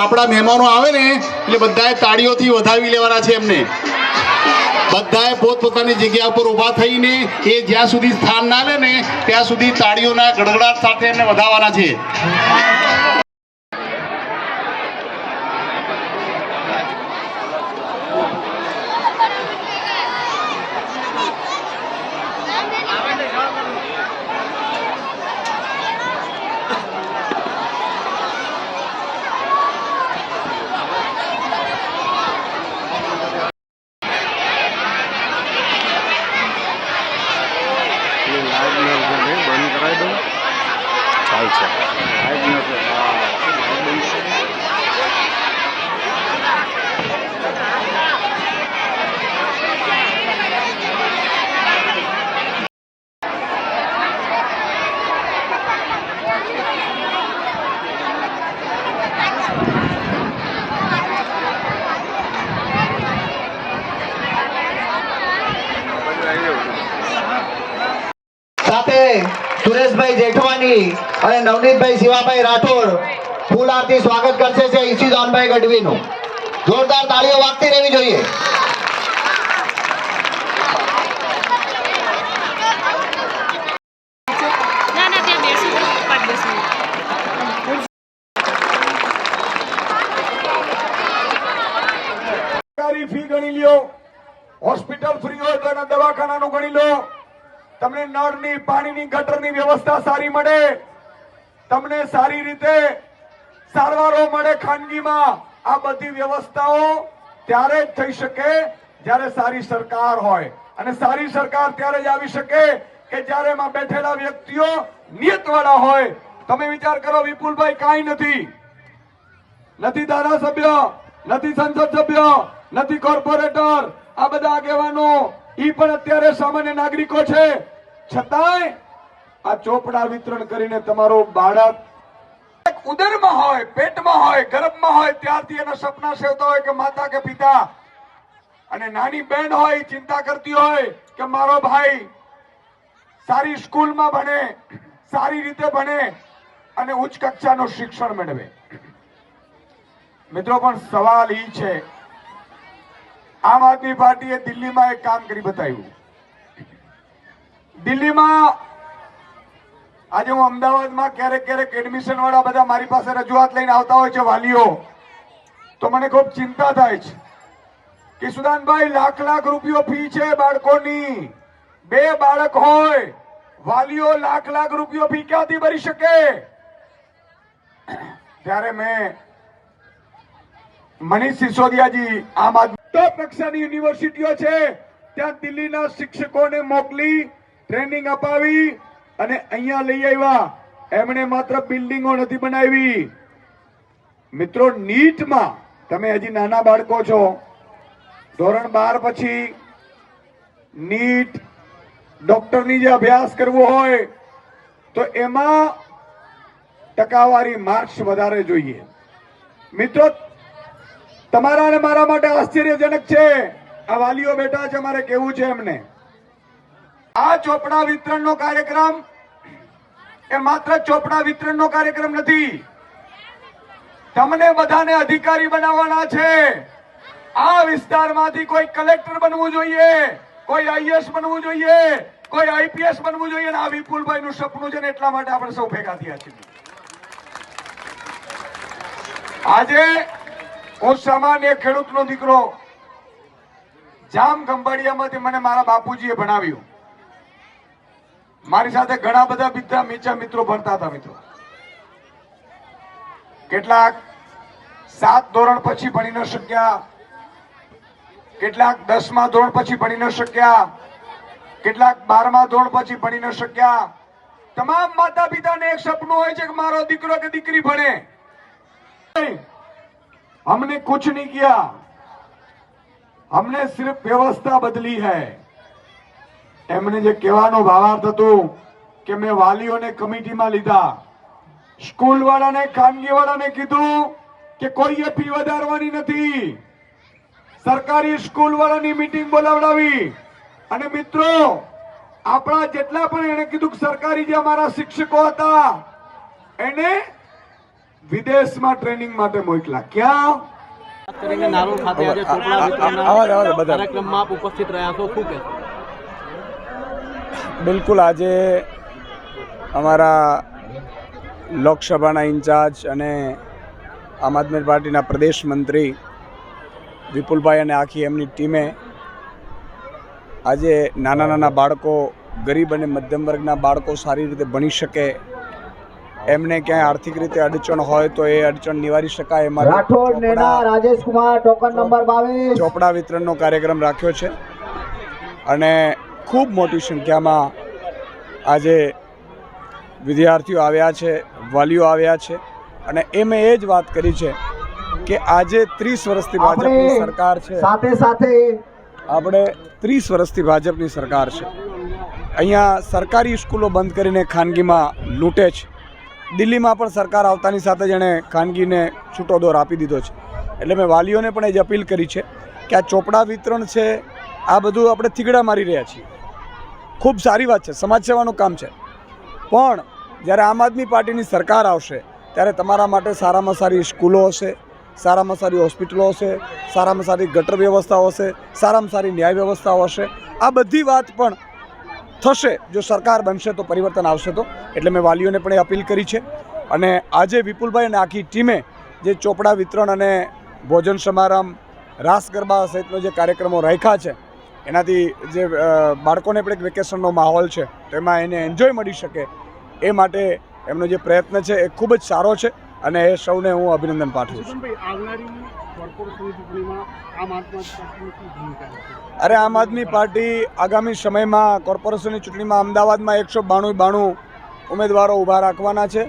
આપણા મહેમાનો આવે ને, એટલે બધાએ તાળીઓથી વધાવી લેવાના છે એમને. બધાએ પોતપોતાની જગ્યા ઉપર ઊભા થઈને એ જ્યાં સુધી સ્થાન ના લે ને, ત્યાં સુધી તાળીઓના ગડગડાટ સાથે એમને વધાવવાના છે પેલી લાઈટ ને છે ને બંધ કરાવી દઉં ચાલશે લાઈટ ને છે હા લાઈટ બંધ છે બધું આવી જવું સાથે સુરેશભાઈ જેઠવાની અને નવનીતભાઈ શિવાભાઈ રાઠોડ ફૂલ આરતી સ્વાગત કરશે છે ઈશિદાનભાઈ ગઢવીનું. જોરદાર તાળીઓ વાગતી રહેવી જોઈએ. ફી ગણી લ્યો હોસ્પિટલ ફ્રી હોય તો એના દવાખાનાનું ગણી લો તમને નળની, પાણીની, ગટરની વ્યવસ્થા સારી મળે. તમને સારી રીતે સારવારો મળે ખાનગીમાં. આ બધી વ્યવસ્થાઓ ત્યારે જ થઈ શકે જ્યારે સારી સરકાર હોય. અને સારી સરકાર ત્યારે જ આવી શકે કે જ્યારે એમાં બેઠેલા વ્યક્તિઓ નિયતવાળા હોય. તમે વિચાર કરો, વિપુલભાઈ કાંઈ નથી. નથી ધારાસભ્ય, નથી સંસદ સભ્ય, નથી કોર્પોરેટર. આ બધા આગેવાનો ઈ પણ અત્યારે સામાન્ય નાગરિકો છે. છતાંય આ ચોપડા વિતરણ કરીને તમારો બાળક ઉદરમાં હોય, પેટમાં હોય ગર્ભમાં હોય, ત્યારથી એના સપના સેવતા હોય કે માતા કે પિતા. અને નાની બેન હોય, ચિંતા કરતી હોય કે મારો ભાઈ સારી સ્કૂલમાં ભણે, સારી રીતે ભણે અને ઉચ્ચ કક્ષાનું શિક્ષણ મેળવે. મિત્રો, પણ સવાલ ઈ છે. આમ આદમી પાર્ટીએ દિલ્હીમાં એક કામ કરી બતાવ્યું. દિલ્હીમાં આજે હું અમદાવાદમાં ક્યારેક ક્યારેક એડમિશન વાળા બધા મારી પાસે રજૂઆત લઈને આવતા હોય છે વાલીઓ. તો મને ખૂબ ચિંતા થાય છે કે સુદાનભાઈ, લાખ લાખ રૂપિયો ફી છે બાળકોની. બે બાળક હોય, વાલીઓ લાખ લાખ રૂપિયો ફી ક્યાંથી ભરી શકે? ત્યારે મેં મનીષ સિસોદિયાજી આમ આદમી કક્ષાની યુનિવર્સિટીઓ છે, ત્યાં દિલ્હીના શિક્ષકોને મોકલી ટ્રેનિંગ અપાવી અને અહીંયા લઈ આવ્યા. એમણે માત્ર બિલ્ડિંગો નથી બનાવી. મિત્રો, નીટમાં તમે હજી નાના બાળકો છો. ધોરણ બાર પછી નીટ ડોક્ટરની જે અભ્યાસ કરવો હોય, તો એમાં ટકાવારી માર્ક્સ વધારે જોઈએ. મિત્રો, તમારા અને મારા માટે આશ્ચર્યજનક છે. આ વાલીઓ બેઠા છે મારે કેવું છે એમને. આ ચોપડા વિતરણનો કાર્યક્રમ એ માત્ર ચોપડા વિતરણનો કાર્યક્રમ નથી. તમને બધાને અધિકારી બનાવવાના છે. આ વિસ્તારમાંથી કોઈ કલેક્ટર બનવું જોઈએ, કોઈ આઈએસ બનવું જોઈએ, કોઈ આઈપીએસ બનવું જોઈએ આ વિપુલભાઈ નું સપનું છે ને એટલા માટે આપણે સૌ ભેગા થયા છીએ. આજે હું સામાન્ય ખેડૂતનો દીકરો જામ ખંભાળિયામાંથી મને મારા બાપુજીએ ભણાવ્યું. મારી સાથે ઘણા બધા બીજા નીચા મિત્રો ભણતા હતા મિત્રો કેટલાક સાત ધોરણ પછી ભણી ન શક્યા કેટલાક દસમા ધોરણ પછી ભણી ન શક્યા કેટલાક બારમા ધોરણ પછી ભણી ન શક્યા તમામ માતા પિતાને એક સપનું હોય છે કે મારો દીકરો કે દીકરી ભણે हमने कुछ नहीं किया हमने सिर्फ व्यवस्था बदली है એમને જે કહેવાનો ભાવાર્થ હતું કે મેં વાલીઓને કમિટીમાં લીધા. સ્કૂલ વાળાને ખાનગી વાળાને કીધું કે કોઈએ ફી વધારવાની નથી. સરકારી સ્કૂલ વાળાની મીટિંગ બોલાવડાવી. અને મિત્રો આપણા જેટલા પણ એને કીધું કે સરકારી જે અમારા શિક્ષકો હતા એને વિદેશમાં ટ્રેનિંગ માટે મોકલા ક્યાં? કરીને નારોલ ખાતે આજે કાર્યક્રમમાં ઉપસ્થિત રહ્યા છો. શું કહેશો? બિલકુલ આજે અમારા લોકસભાના ઇન્ચાર્જ અને આમ આદમી પાર્ટીના પ્રદેશ મંત્રી વિપુલભાઈ અને આખી એમની ટીમે આજે નાના નાના બાળકો ગરીબ અને મધ્યમ વર્ગના બાળકો સારી રીતે ભણી શકે. એમને ક્યાંય આર્થિક રીતે અડચણ હોય તો એ અડચણ નિવારી શકાય. એ માટે રાઠોડ નેના રાજેશ કુમાર ટોકન નંબર ચોપડા વિતરણનો કાર્યક્રમ રાખ્યો છે. અને ખૂબ મોટી સંખ્યામાં આજે વિદ્યાર્થીઓ આવ્યા છે વાલીઓ આવ્યા છે અને એ મેં એ જ વાત કરી છે કે આજે ત્રીસ વર્ષથી ભાજપની સરકાર છે. સાથે સાથે આપણે ત્રીસ વર્ષથી ભાજપની સરકાર છે. અહીંયા સરકારી સ્કૂલો બંધ કરીને ખાનગીમાં લૂંટે છે. દિલ્હીમાં પણ સરકાર આવતાની સાથે જ એણે ખાનગીને છૂટો દોર આપી દીધો છે. એટલે મેં વાલીઓને પણ એ જ અપીલ કરી છે કે આ ચોપડા વિતરણ છે આ બધું આપણે થીગડા મારી રહ્યા છીએ. ખૂબ સારી વાત છે. સમાજ સેવાનું કામ છે. પણ જ્યારે આમ આદમી પાર્ટીની સરકાર આવશે, ત્યારે તમારા માટે સારામાં સારી સ્કૂલો હશે, સારામાં સારી હોસ્પિટલો હશે, સારામાં સારી ગટર વ્યવસ્થાઓ હશે, સારામાં સારી ન્યાય વ્યવસ્થાઓ હશે. આ બધી વાત પણ થશે. જો સરકાર બનશે તો પરિવર્તન આવશે તો. એટલે મેં વાલીઓને પણ એ અપીલ કરી છે. અને આજે વિપુલભાઈ અને આખી ટીમે જે ચોપડા વિતરણ અને ભોજન સમારંભ, રાસ ગરબા સહિતનો જે કાર્યક્રમો રાખ્યા છે એનાથી જે બાળકોને પણ એક વેકેશનનો માહોલ છે તેમાં એને એન્જોય મળી શકે. એ માટે એમનો જે પ્રયત્ન છે એ ખૂબ જ સારો છે અને એ સૌને હું અભિનંદન પાઠવું છું. અરે આમ આદમી પાર્ટી આગામી સમયમાં કોર્પોરેશનની ચૂંટણીમાં અમદાવાદમાં એકસો બાણું બાણું ઉમેદવારો ઊભા રાખવાના છે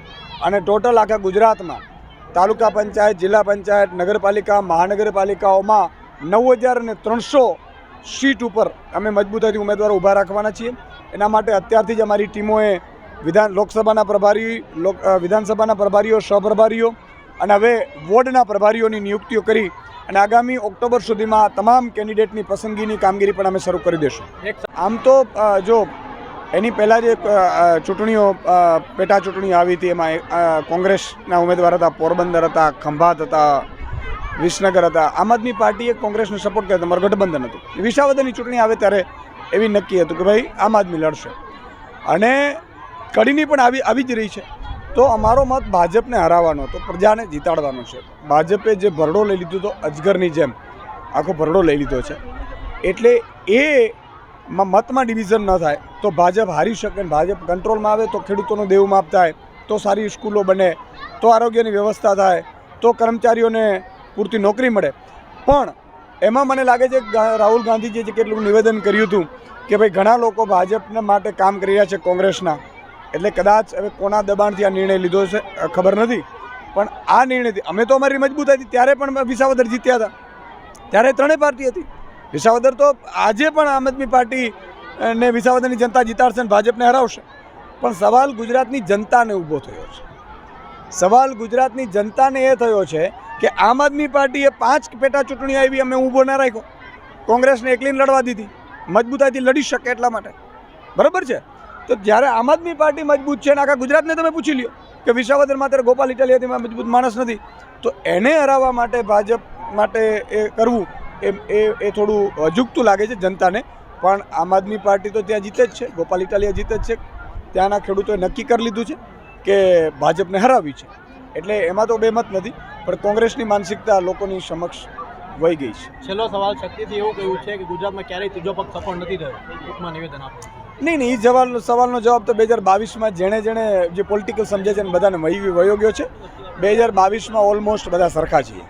અને ટોટલ આખા ગુજરાતમાં તાલુકા પંચાયત જિલ્લા પંચાયત નગરપાલિકા મહાનગરપાલિકાઓમાં નવ હજાર અને ત્રણસો સીટ ઉપર અમે મજબૂતાઈથી ઉમેદવારો ઊભા રાખવાના છીએ. એના માટે અત્યારથી જ અમારી ટીમોએ વિધાન, લોકસભાના પ્રભારી વિધાનસભાના પ્રભારીઓ, સહપ્રભારીઓ અને હવે વોર્ડના પ્રભારીઓની નિયુક્તિઓ કરી અને આગામી ઓક્ટોબર સુધીમાં તમામ કેન્ડિડેટની પસંદગીની કામગીરી પણ અમે શરૂ કરી દઈશું આમ તો જો, એની પહેલાં જે ચૂંટણીઓ પેટા ચૂંટણીઓ આવી હતી, એમાં કોંગ્રેસના ઉમેદવાર હતા, પોરબંદર હતા, ખંભાત હતા વિસનગર હતા. આમ આદમી પાર્ટીએ કોંગ્રેસને સપોર્ટ કર્યો હતો મારું ગઠબંધન હતું. વિસાવદરની ચૂંટણી આવે ત્યારે એવી નક્કી હતું કે ભાઈ આમ આદમી લડશે. અને કડીની પણ આવી આવી જ રહી છે. તો અમારો મત ભાજપને હરાવવાનો તો પ્રજાને જીતાડવાનો છે. ભાજપે જે ભરડો લઈ લીધો તો અજગરની જેમ આખો ભરડો લઈ લીધો છે. એટલે એ મતમાં ડિવિઝન ન થાય, તો ભાજપ હારી શકે ભાજપ કંટ્રોલમાં આવે તો ખેડૂતોનું દેવું માપ થાય, તો સારી સ્કૂલો બને, તો આરોગ્યની વ્યવસ્થા થાય, તો કર્મચારીઓને પૂરતી નોકરી મળે. પણ એમાં મને લાગે છે રાહુલ ગાંધીજીએ જે કેટલું નિવેદન કર્યું હતું કે ભાઈ ઘણા લોકો ભાજપના માટે કામ કરી રહ્યા છે કોંગ્રેસના. એટલે કદાચ હવે કોના દબાણથી આ નિર્ણય લીધો છે ખબર નથી. પણ આ નિર્ણયથી અમે તો અમારી મજબૂત હતી, ત્યારે પણ વિસાવદર જીત્યા હતા. ત્યારે ત્રણેય પાર્ટી હતી. વિસાવદર તો આજે પણ આમ આદમી પાર્ટી ને વિસાવદરની જનતા જીતાડશે અને ભાજપને હરાવશે. પણ સવાલ ગુજરાતની જનતાને ઊભો થયો છે. સવાલ ગુજરાતની જનતાને એ થયો છે કે આમ આદમી પાર્ટીએ પાંચ પેટા ચૂંટણી આવી, અમે ઊભો ના રાખ્યો. કોંગ્રેસને એકલીને લડવા દીધી. મજબૂતાઈથી લડી શકે એટલા માટે. બરાબર છે? તો જ્યારે આમ આદમી પાર્ટી મજબૂત છે અને આખા ગુજરાતને તમે પૂછી લ્યો કે વિસાવદરમાં અત્યારે ગોપાલ ઇટાલિયાથી મજબૂત માણસ નથી, તો એને હરાવવા માટે ભાજપ માટે એ કરવું એ એ એ થોડું અજુગતું લાગે છે જનતાને. પણ આમ આદમી પાર્ટી તો ત્યાં જીતે જ છે, ગોપાલ ઇટાલિયા જીતે જ છે. ત્યાંના ખેડૂતોએ નક્કી કરી લીધું છે. કે ભાજપને હરાવી છે. એટલે એમાં તો બે મત નથી પણ કોંગ્રેસની માનસિકતા લોકોની સમક્ષ વહી ગઈ છે. છેલ્લો સવાલ શક્તિથી એવું કહ્યું છે કે ગુજરાતમાં ક્યારેય ત્રીજો પક્ષ સફળ નથી થયો. ટૂંકમાં નિવેદન આપો. નહીં નહીં એ જવાબ સવાલનો જવાબ તો બે હજાર બાવીસમાં જેણે જેણે જે પોલિટિકલ સમજે છે ને બધાને વહી વયો ગયો છે. બે હજાર બાવીસમાં ઓલમોસ્ટ બધા સરખા છીએ.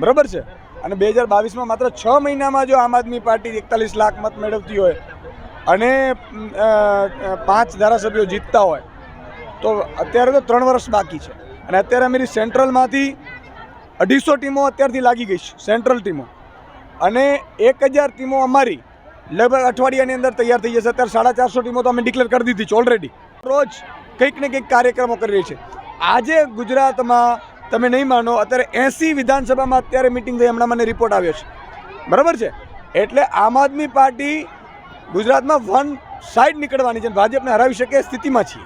બરાબર છે? અને બે હજાર બાવીસમાં માત્ર છ મહિનામાં જો આમ આદમી પાર્ટી એકતાલીસ લાખ મત મેળવતી હોય અને પાંચ ધારાસભ્યો જીતતા હોય તો અત્યારે તો ત્રણ વર્ષ બાકી છે. અને અત્યારે અમારી સેન્ટ્રલમાંથી અઢીસો ટીમો અત્યારથી લાગી ગઈ છે, સેન્ટ્રલ ટીમો. અને એક હજાર ટીમો અમારી લગભગ અઠવાડિયાની અંદર તૈયાર થઈ જશે. અત્યારે સાડા ચારસો ટીમો તો અમે ડિક્લેર કરી દીધી છે ઓલરેડી રોજ કંઈક ને કંઈક કાર્યક્રમો કરી રહી છે. આજે ગુજરાતમાં તમે નહીં માનો, અત્યારે એંસી વિધાનસભામાં અત્યારે મિટિંગ થઈ, હમણાં મને રિપોર્ટ આવ્યો છે. બરાબર છે? એટલે આમ આદમી પાર્ટી ગુજરાતમાં વન સાઈડ નીકળવાની છે ભાજપને હરાવી શકે સ્થિતિમાં છીએ.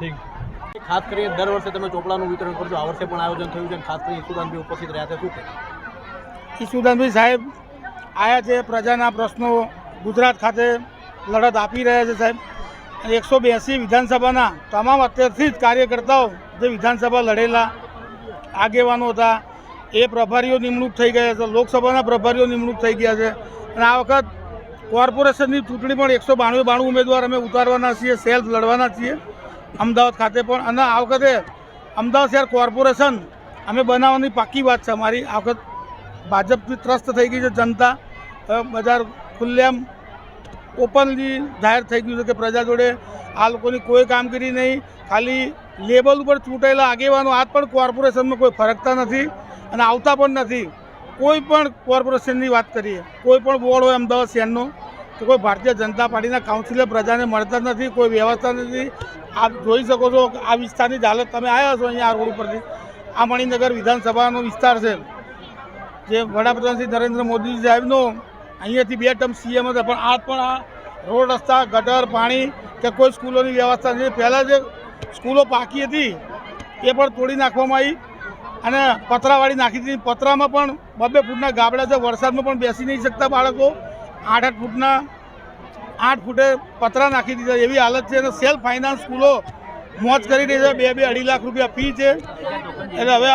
કે ખાસ કરીને દર વર્ષે તમે ચોપડાનું વિતરણ કરશો આ વર્ષે પણ આયોજન થયું છે અને ખાસ કરીને ઈસુદાનભાઈ ઉપસ્થિત રહ્યા છે. શું? ઈસુદાનભાઈ સાહેબ, આયા છે પ્રજાના પ્રશ્નો ગુજરાત ખાતે લડત આપી રહ્યા છે સાહેબ. એકસો બ્યાસી વિધાનસભાના તમામ અત્યારથી જ કાર્યકર્તાઓ જે વિધાનસભા લડેલા આગેવાનો હતા, એ પ્રભારીઓ નિમણૂક થઈ ગયા છે. લોકસભાના પ્રભારીઓ નિમણૂક થઈ ગયા છે. અને આ વખત કોર્પોરેશનની ચૂંટણી પણ એકસો બાણું બાણું ઉમેદવાર અમે ઉતારવાના છીએ, સેલ્ફ લડવાના છીએ. અમદાવાદ ખાતે પણ અને આ વખતે અમદાવાદ શહેર કોર્પોરેશન અમે બનાવવાની પાક્કી વાત છે. અમારી આ વખત ભાજપથી ત્રસ્ત થઈ ગઈ છે જનતા. બજાર ખુલ્લેમ ઓપનલી જાહેર થઈ ગયું છે કે પ્રજા જોડે આ લોકોની કોઈ કામગીરી નહીં. ખાલી લેબલ ઉપર ચૂંટાયેલા આગેવાનો આજ પણ કોર્પોરેશનમાં કોઈ ફરકતા નથી અને આવતા પણ નથી. કોઈ પણ કોર્પોરેશનની વાત કરીએ, કોઈ પણ બોર્ડ હોય અમદાવાદ શહેરનો, તો કોઈ ભારતીય જનતા પાર્ટીના કાઉન્સિલર પ્રજાને મળતા નથી, કોઈ વ્યવસ્થા નથી. આપ જોઈ શકો છો આ વિસ્તારની હાલત તમે આવ્યા છો અહીંયા આ રોડ ઉપરથી. આ મણિનગર વિધાનસભાનો વિસ્તાર છે. જે વડાપ્રધાન શ્રી નરેન્દ્ર મોદી સાહેબનો અહીંયાથી બે ટર્મ સીએમ હતા, પણ આ પણ આ રોડ રસ્તા, ગટર, પાણી કે કોઈ સ્કૂલોની વ્યવસ્થા નથી. પહેલાં જે સ્કૂલો પાકી હતી, એ પણ તોડી નાખવામાં આવી અને પતરાવાળી નાખી દીધી. પતરામાં પણ બબે ફૂટના ગાબડા છે. વરસાદમાં પણ બેસી નહીં શકતા બાળકો. આઠ આઠ ફૂટના આઠ ફૂટે પતરા નાખી દીધા. એવી હાલત છે અને સેલ્ફ ફાઇનાન્સ સ્કૂલો મોજ કરી રહી છે. બે બે અઢી લાખ રૂપિયા ફી છે. એટલે હવે